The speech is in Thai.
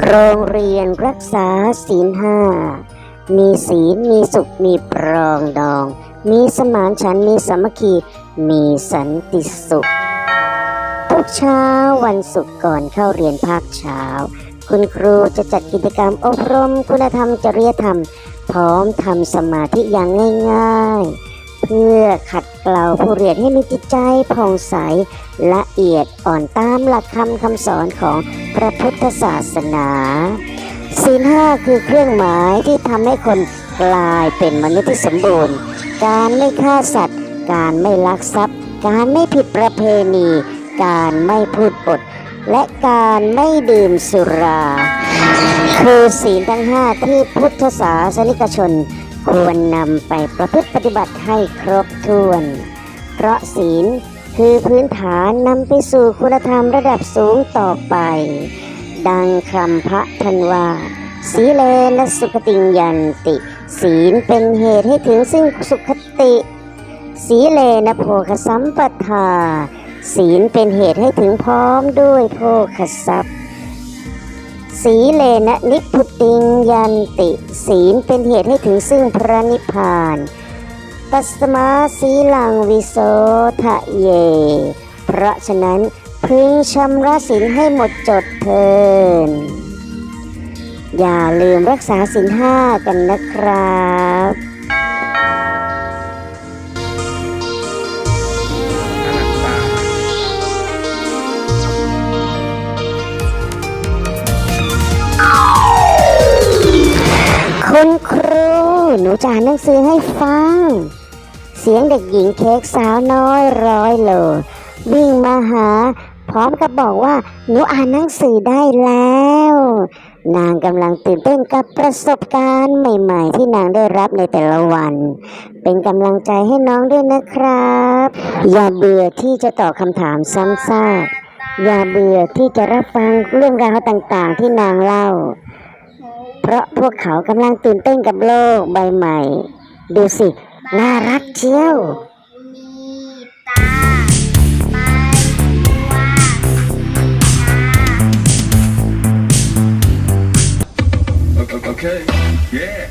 โรงเรียนรักษาศีลห้า มีศีล มีสุข มีปรองดอง มีสมานฉันท์มีสามัคคี มีสันติสุข ทุกเช้าวันศุกร์ก่อนเข้าเรียนภาคเช้า คุณครูจะจัดกิจกรรมอบรมคุณธรรมจริยธรรม พร้อมทำสมาธิอย่างง่าย ๆ เพื่อขัด กลาผู้เรียนให้มีจิตใจผ่องใสละเอียดอ่อนตามหลักคำคำสอนของพระพุทธศาสนาศีลห้าคือเครื่องหมายที่ทำให้คนกลายเป็นมนุษย์ที่สมบูรณ์ การไม่ฆ่าสัตว์ การไม่ลักทรัพย์ การไม่ผิดประเพณี การไม่พูดปด และการไม่ดื่มสุรา คือศีลทั้งห้าที่พุทธศาสนิกชน ควรนำไปประพฤติปฏิบัติให้ครบถ้วน เพราะศีลคือพื้นฐานนำไปสู่คุณธรรมระดับสูงต่อไป ดังคำพระทันว่า สีเลนะสุขติยันติ ศีลเป็นเหตุให้ถึงซึ่งสุขติ สีเลนะโภคสัมปทา ศีลเป็นเหตุให้ถึงพร้อมด้วยโภคทรัพย์ สีเลนะนิพพุติงยันติ ศีลเป็นเหตุให้ถึงซึ่งพระนิพพานตัสมาสีลังวิโสทะเย เพราะฉะนั้นพึงชำระศีลให้หมดจดเทิน อย่าลืมรักษาศีลห้ากันนะครับ หนูจะอ่านหนังสือให้ฟัง เสียงเด็กหญิงเค้กสาวน้อยร้อยโลวิ่งมาหา พร้อมกับบอกว่า หนูอ่านหนังสือได้แล้ว นางกำลังตื่นเต้นกับประสบการณ์ใหม่ ๆ ที่นางได้รับในแต่ละวัน เป็นกำลังใจให้น้องด้วยนะครับ อย่าเบื่อที่จะตอบคำถามซ้ำซากอย่าเบื่อที่จะรับฟังเรื่องราวต่างๆ ที่นางเล่า เพราะพวกเขากำลังตื่นเต้นกับโลกใบใหม่ ดูสิ น่ารักเชียว Okay, yeah.